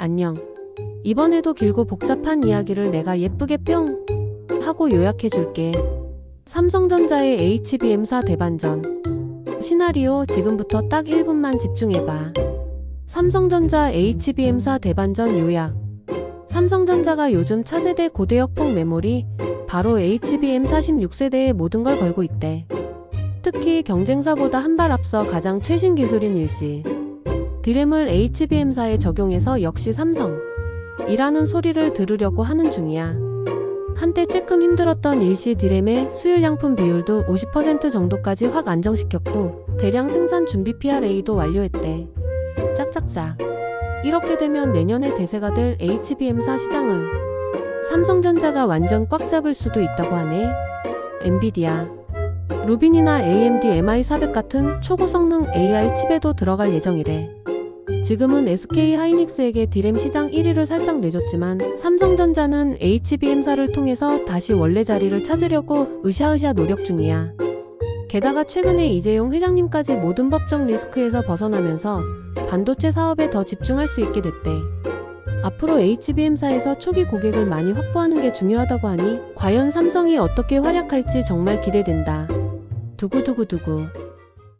안녕. 이번에도 길고 복잡한 이야기를 내가 예쁘게 뿅 하고 요약해 줄게. 삼성전자의 HBM사 대반전. 시나리오 지금부터 딱 1분만 집중해봐. 삼성전자 HBM사 대반전 요약. 삼성전자가 요즘 차세대 고대역폭 메모리, 바로 HBM46세대에 모든 걸 걸고 있대. 특히 경쟁사보다 한 발 앞서 가장 최신 기술인 일시. 디램을 HBM사에 적용해서 역시 삼성. 이라는 소리를 들으려고 하는 중이야. 한때 쬐끔 힘들었던 일시 디램의 수율 양품 비율도 50% 정도까지 확 안정시켰고 대량 생산 준비 PRA도 완료했대. 짝짝짝. 이렇게 되면 내년에 대세가 될 HBM사 시장을 삼성전자가 완전 꽉 잡을 수도 있다고 하네. 엔비디아, 루빈이나 AMD MI400 같은 초고성능 AI 칩에도 들어갈 예정이래. 지금은 SK 하이닉스에게 디램 시장 1위를 살짝 내줬지만 삼성전자는 HBM사를 통해서 다시 원래 자리를 찾으려고 으쌰으쌰 노력 중이야. 게다가 최근에 이재용 회장님까지 모든 법적 리스크에서 벗어나면서 반도체 사업에 더 집중할 수 있게 됐대. 앞으로 HBM사에서 초기 고객을 많이 확보하는 게 중요하다고 하니 과연 삼성이 어떻게 활약할지 정말 기대된다. 두구두구두구.